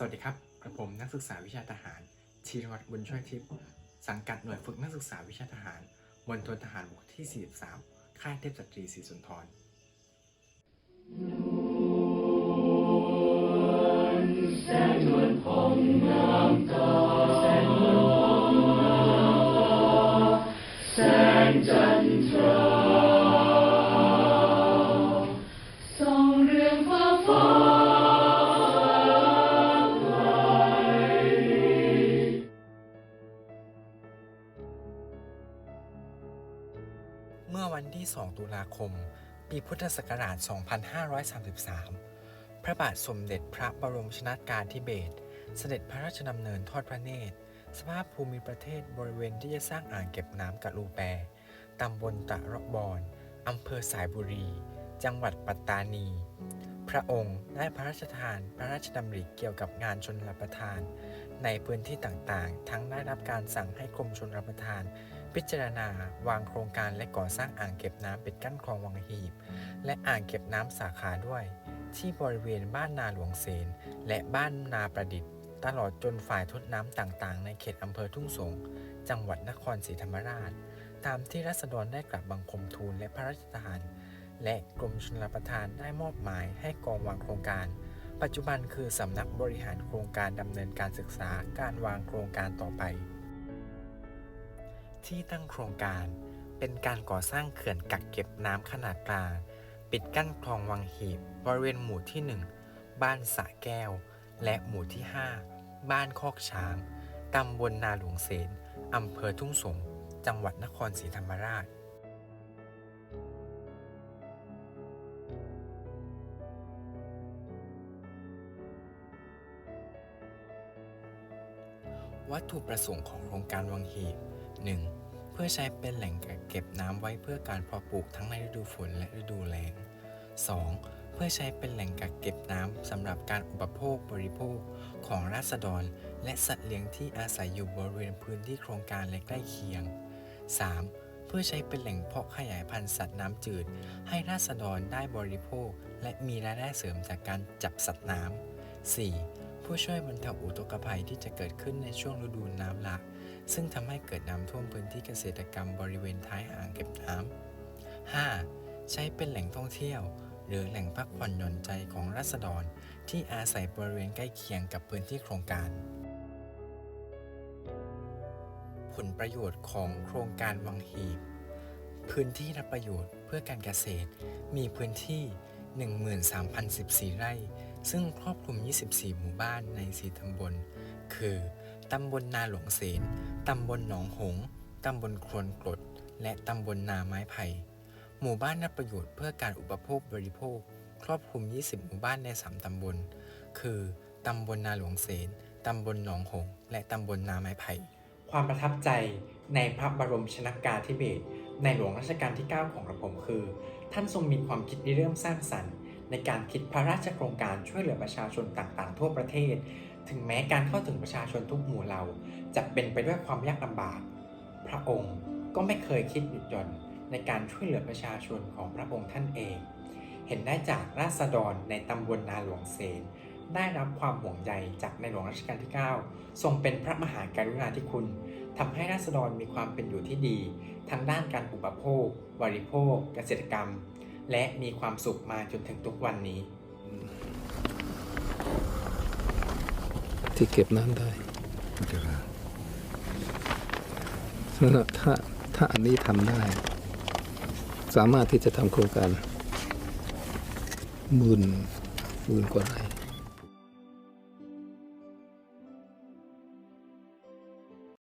สวัสดีครับกระผมนักศึกษาวิชาทหารชีรวัตรบุญช่วยทิพย์สังกัดหน่วยฝึกนักศึกษาวิชาทหารมณฑลทหารบกที่ 43 ค่ายเทพสตรีศรีสุนทร เมื่อวันที่ 2 ตุลาคม ปีพุทธศักราช 2533 พระบาทสมเด็จพระบรมชนากาธิเบศรเสด็จพระราชดำเนินทอดพระเนตร สภาพภูมิประเทศบริเวณที่จะสร้างอ่างเก็บน้ำกะลูแปตำบลตะระบอนอำเภอสายบุรี จังหวัดปัตตานี พระองค์ได้พระราชทานพระราชดำริเกี่ยวกับงานชนรับประทาน ในพื้นที่ต่างๆ ทั้งได้รับการสั่งให้กรมชนรับประทาน พิจารณาวางโครงการและก่อสร้างอ่างเก็บน้ำปิดกั้นคลองวังหีบ และอ่างเก็บน้ำสาขาด้วย ที่บริเวณบ้านนาหลวงเสนและบ้านนาประดิษฐ์ ตลอดจนฝ่ายทดน้ำต่างๆ ในเขตอำเภอทุ่งสง จังหวัดนครศรีธรรมราช ตามที่รัษฎรได้กลับบังคมทูลและพระราชทาน และกรมชลประทานได้มอบหมายให้กองวางโครงการปัจจุบันคือสำนักบริหารโครงการดำเนินการศึกษาการวางโครงการต่อไป ที่ตั้งโครงการ เป็นการก่อสร้างเขื่อนกักเก็บน้ำขนาดกลางปิดกั้นคลองวังหีบบริเวณหมู่ที่ 1 บ้านสะแก้ว และหมู่ที่ 5 บ้านคอกช้างตำบลนาหลวงเสนอำเภอทุ่งสงจังหวัดนครศรีธรรมราชวัตถุประสงค์ของโครงการวังหีบ 1. เพื่อใช้เป็นแหล่งกักเก็บน้ำไว้เพื่อการเพาะปลูกทั้งในฤดูฝนและฤดูแล้ง 2. เพื่อใช้เป็นแหล่งกักเก็บน้ำสำหรับการอุปโภคบริโภคของราษฎร และสัตว์เลี้ยงที่อาศัยอยู่บริเวณพื้นที่โครงการและใกล้เคียง 3. เพื่อใช้เป็นแหล่งเพาะขยายพันธุ์สัตว์น้ำจืด ให้ราษฎรได้บริโภค และมีรายได้เสริมจากการจับสัตว์น้ำ 4. ผู้ช่วยบรรเทาอุทกภัยที่จะเกิดขึ้นในช่วงฤดูน้ำหลากซึ่งทำให้เกิดน้ำท่วมพื้นที่เกษตรกรรมบริเวณท้ายอ่างเก็บน้ำ 5. ใช้เป็นแหล่งท่องเที่ยว หรือแหล่งพักผ่อนหย่อนใจของราษฎร ที่อาศัยบริเวณใกล้เคียงกับพื้นที่โครงการ ผลประโยชน์ของโครงการวังหีบ พื้นที่รับประโยชน์เพื่อการเกษตร มีพื้นที่ 13,014 ไร่ ซึ่งครอบคลุม 24 หมู่บ้านใน 4 ตำบล คือ ตำบลนาหลวงเสน ตำบลหนองหง ตำบลครวนกรด และตำบลนาไม้ไผ่ หมู่บ้านรับประโยชน์เพื่อการอุปโภคบริโภค ครอบคลุม 20 หมู่บ้านใน 3 ตำบล คือ ตำบลนาหลวงเสน ตำบลหนองหง และตำบลนาไม้ไผ่ ความประทับใจในพระบรมชนากาธิเบศในหลวงรัชกาลที่ 9 ของกระผมคือ ท่านทรงมีความคิดริเริ่มสร้างสรรค์ ในการคิดพระราชโครงการช่วยเหลือประชาชนต่างๆ ทั่วประเทศ ถึงแม้การเข้าถึงประชาชนทุกหมู่เหล่าจะเป็นไปด้วยความยากลำบาก พระองค์ก็ไม่เคยคิดหยุดหย่อนในการช่วยเหลือประชาชนของพระองค์ท่านเอง เห็นได้จากราษฎรในตำบลนาหลวงเสนได้รับความห่วงใยจากในหลวงรัชกาลที่ 9 ทรงเป็นพระมหากรุณาธิคุณทำให้ราษฎรมีความเป็นอยู่ที่ดี ทั้งด้านการอุปโภค บริโภค เกษตรกรรม และมีความสุขมาจนถึงทุกวันนี้ ที่เก็บน้ำได้ถ้าถ้าอันนี้ทำได้ สามารถที่จะทำโครงการหมื่นหมื่นกว่าไร่